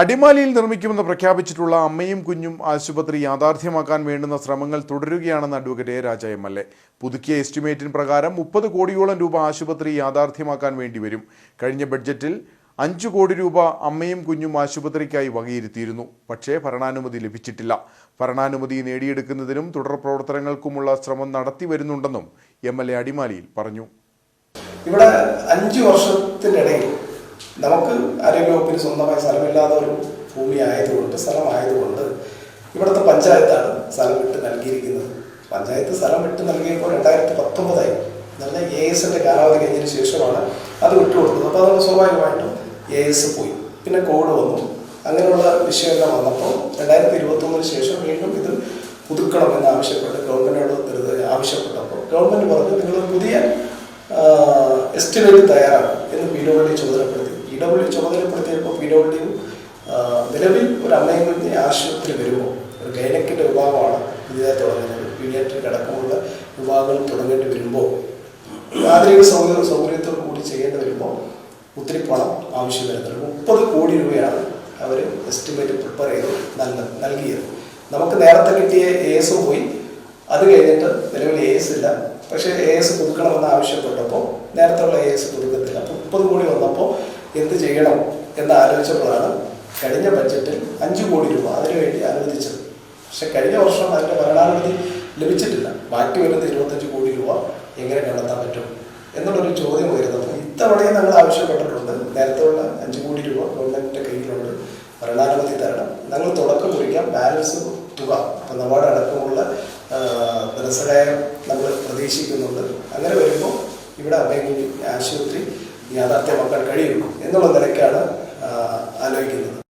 അടിമാലിയിൽ നിർമ്മിക്കുമെന്ന് പ്രഖ്യാപിച്ചിട്ടുള്ള അമ്മയും കുഞ്ഞും ആശുപത്രി യാഥാർത്ഥ്യമാക്കാൻ വേണ്ടുന്ന ശ്രമങ്ങൾ തുടരുകയാണെന്ന് advocate Raja M L A. പുതുക്കിയ എസ്റ്റിമേറ്റിൻ പ്രകാരം മുപ്പത് കോടിയോളം രൂപ ആശുപത്രി യാഥാർത്ഥ്യമാക്കാൻ വേണ്ടിവരും കഴിഞ്ഞ ബഡ്ജറ്റിൽ അഞ്ച് കോടി രൂപ അമ്മയും കുഞ്ഞും ആശുപത്രിക്കായി വകയിരുത്തിയിരുന്നു. പക്ഷേ ഭരണാനുമതി ലഭിച്ചിട്ടില്ല. ഭരണാനുമതി നേടിയെടുക്കുന്നതിനും തുടർ പ്രവർത്തനങ്ങൾക്കുമുള്ള ശ്രമം നടത്തി വരുന്നുണ്ടെന്നും എം എൽ എ അടിമാലിയിൽ പറഞ്ഞു. ഇവിടെ അഞ്ച് വർഷത്തിനിടയിൽ നമുക്ക് ആരോഗ്യവകുപ്പിന് സ്വന്തമായി സ്ഥലമില്ലാത്ത ഒരു ഭൂമി ആയതുകൊണ്ട് സ്ഥലമായതുകൊണ്ട് ഇവിടുത്തെ പഞ്ചായത്താണ് സ്ഥലം വിട്ട് നൽകിയിരിക്കുന്നത്. പഞ്ചായത്ത് സ്ഥലം വിട്ട് നൽകിയപ്പോൾ രണ്ടായിരത്തി പത്തൊമ്പതായി നല്ല എ എസിന്റെ കാലാവധി കഴിഞ്ഞതിന് ശേഷമാണ് അത് വിട്ടുകൊടുത്തത് അപ്പോൾ അതുകൊണ്ട് സ്വാഭാവികമായിട്ടും എ എസ് പോയി. പിന്നെ കോവിഡ് വന്നു. അങ്ങനെയുള്ള വിഷയമെല്ലാം വന്നപ്പോൾ രണ്ടായിരത്തി ഇരുപത്തൊന്നിന് ശേഷം വീണ്ടും ഇത് പുതുക്കണം പുതുക്കണമെന്ന് ആവശ്യപ്പെട്ട് ഗവൺമെന്റിനോട് ഒരു ആവശ്യപ്പെട്ടപ്പോൾ ഗവൺമെന്റ് പറഞ്ഞു നിങ്ങൾ പുതിയ എസ്റ്റിമേറ്റ് തയ്യാറാക്കും എന്ന് ഡബ്ല്യു ചുമതലപ്പെടുത്തി. ഡബ്ല്യു ചുമതലപ്പെടുത്തിയപ്പോൾ പി ഡബ്ല്യു നിലവിൽ ഒരു അമ്മയെ ആശുപത്രി വരുമ്പോൾ ഒരു ഗൈനക്കിന്റെ വിഭാഗമാണ് പുതിയതായി തുടങ്ങുന്നത്. പീഡിയാട്രിക് അടക്കമുള്ള വിഭാഗങ്ങൾ തുടങ്ങേണ്ടി വരുമ്പോൾ ആധുനിക സൗകര്യ സൗകര്യത്തോടു കൂടി ചെയ്യേണ്ടി വരുമ്പോൾ ഒത്തിരി പണം ആവശ്യം വരുന്നുണ്ട്. മുപ്പത് കോടി രൂപയാണ് അവർ എസ്റ്റിമേറ്റ് പ്രിപ്പയർ ചെയ്ത് നൽക നൽകിയത്. നമുക്ക് നേരത്തെ കിട്ടിയ എ എസ് പോയി. അത് കഴിഞ്ഞിട്ട് നിലവിൽ എ എസ് ഇല്ല. പക്ഷേ എ എസ് പുതുക്കണമെന്ന് ആവശ്യപ്പെട്ടപ്പോൾ നേരത്തെ ഉള്ള എ എസ് പുതുക്കത്തില്ല മുപ്പത് കോടി വന്നപ്പോൾ എന്ത് ചെയ്യണം എന്ന് ആലോചിച്ചപ്പോഴാണ് കഴിഞ്ഞ ബഡ്ജറ്റിൽ അഞ്ച് കോടി രൂപ അതിനുവേണ്ടി അനുവദിച്ചത്. പക്ഷെ കഴിഞ്ഞ വർഷം അതിന്റെ ഭരണാനുമതി ലഭിച്ചിട്ടില്ല. ബാക്കി വരുന്ന ഇരുപത്തഞ്ച് കോടി രൂപ എങ്ങനെ കണ്ടെത്താൻ പറ്റും എന്നുള്ളൊരു ചോദ്യം വരുന്നത് ഇത്തവണയും ഞങ്ങൾ ആവശ്യപ്പെട്ടിട്ടുണ്ട്. നേരത്തെ ഉള്ള അഞ്ച് കോടി രൂപ ഗവൺമെന്റിന്റെ കയ്യിലുണ്ട്. ഭരണാനുമതി തരണം. ഞങ്ങൾ തുടക്കം കുറിക്കാം. ബാലൻസ് തുക. ഇപ്പം നമ്മുടെ അടക്കമുള്ള ധനസഹായം നമ്മൾ പ്രതീക്ഷിക്കുന്നുണ്ട്. അങ്ങനെ വരുമ്പോൾ ഇവിടെ അഭയം ആശുപത്രി യാഥാർത്ഥ്യമാക്കാൻ കഴിയും എന്നുള്ള നിലയ്ക്കാണ്